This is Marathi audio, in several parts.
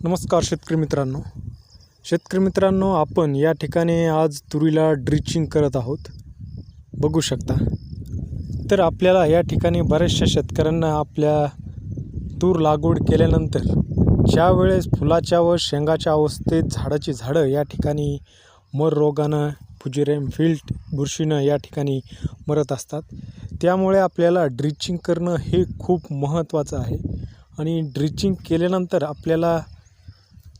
नमस्कार शेतकरी मित्रांनो. शेतकरी मित्रांनो आपण या ठिकाणी आज तुरीला ड्रिचिंग करत आहोत. बघू शकता. तर आपल्याला या ठिकाणी बऱ्याचशा शेतकऱ्यांना आपल्या तूर लागवड केल्यानंतर ज्या वेळेस फुलाच्या व शेंगाच्या अवस्थेत झाडाची झाडं या ठिकाणी मर रोगानं फुजिरेम फिल्ट बुरशीनं या ठिकाणी मरत असतात. त्यामुळे आपल्याला ड्रिचिंग करणं हे खूप महत्त्वाचं आहे. आणि ड्रिचिंग केल्यानंतर आपल्याला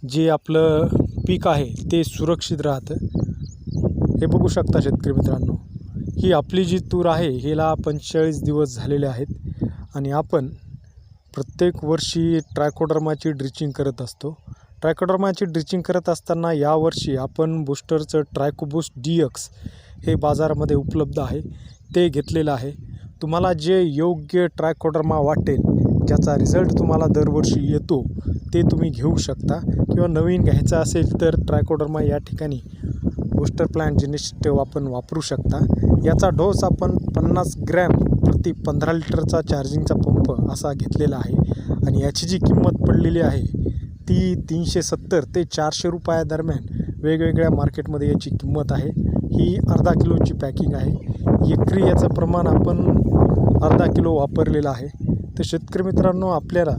जे आपलं पीक आहे ते सुरक्षित राहतं. हे बघू शकता शेतकरी मित्रांनो ही आपली जी तूर आहे हिला पंचेचाळीस दिवस झालेले आहेत आणि आपण प्रत्येक वर्षी ट्रायकोडर्माची ड्रिचिंग करत असतो. ट्रायकोडर्माची ड्रिचिंग करत असताना यावर्षी आपण बूस्टरचं ट्रायकोबूस्ट डी एक्स हे बाजारामध्ये उपलब्ध आहे ते घेतलेलं आहे. तुम्हाला जे योग्य ट्रायकोडर्मा वाटेल ज्याचा रिझल्ट तुम्हाला दरवर्षी येतो ते तुम्ही घेऊ शकता. किंवा नवीन घ्यायचं असेल तर ट्रायकोडर्मा या ठिकाणी बूस्टर प्लॅन जिनिस्ट आपण वापरू शकता. याचा डोस आपण पन्नास ग्रॅम प्रति पंधरा लिटरचा चार्जिंगचा पंप असा घेतलेला आहे. आणि याची जी किंमत पडलेली आहे ती तीनशे सत्तर ते चारशे रुपयादरम्यान वेगवेगळ्या मार्केटमध्ये याची किंमत आहे. ही अर्धा किलोची पॅकिंग आहे. एकरी याचं प्रमाण आपण अर्धा किलो वापरलेलं आहे. तर शेतकरी मित्रांनो आपल्याला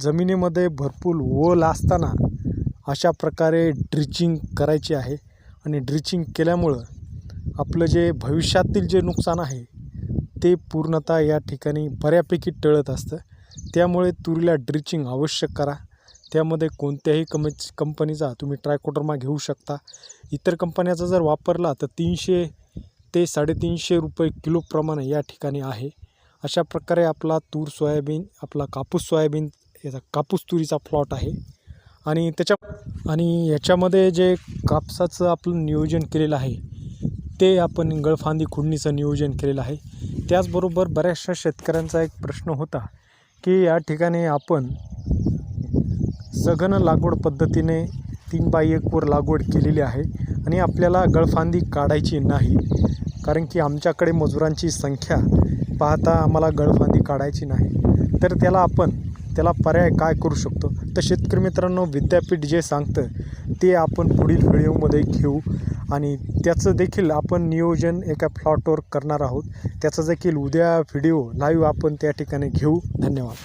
जमिनीमध्ये भरपूर ओल असताना अशा प्रकारे ड्रिचिंग करायची आहे. आणि ड्रिचिंग केल्यामुळं आपलं जे भविष्यातील जे नुकसान आहे ते पूर्णतः या ठिकाणी बऱ्यापैकी टळत असतं. त्यामुळे तुरीला ड्रिचिंग आवश्यक करा. त्यामध्ये कोणत्याही कमी कंपनीचा तुम्ही ट्रायकोडर्मा घेऊ शकता. इतर कंपन्याचा जर वापरला तर तीनशे ते साडेतीनशे रुपये किलोप्रमाणे या ठिकाणी आहे. अशा प्रकारे आपला तूर सोयाबीन आपला कापूस सोयाबीन याचा कापूस तुरीचा प्लॉट आहे. आणि त्याच्या आणि याच्यामध्ये जे कापसाचं आपलं नियोजन केलेलं आहे ते आपण गळफांदी खुडणीचं नियोजन केलेलं आहे. त्याचबरोबर बऱ्याचशा शेतकऱ्यांचा एक प्रश्न होता की या ठिकाणी आपण सघन लागवड पद्धतीने तीन बाय एकवर लागवड केलेली आहे आणि आपल्याला गळफांदी काढायची नाही कारण की आमच्याकडे मजुरांची संख्या पाहता आम्हाला गळफांदी काढायची नाही. तर त्याला आपण त्याला पर्याय काय करू शकतो? तर शेतकरी मित्रांनो विद्यापीठ जे सांगतं ते आपण पुढील व्हिडिओमध्ये घेऊ. आणि त्याचं देखील आपण नियोजन एका प्लॉटवर करणार आहोत. त्याचा देखील उद्या व्हिडिओ लाईव्ह आपण त्या ठिकाणी घेऊ. धन्यवाद.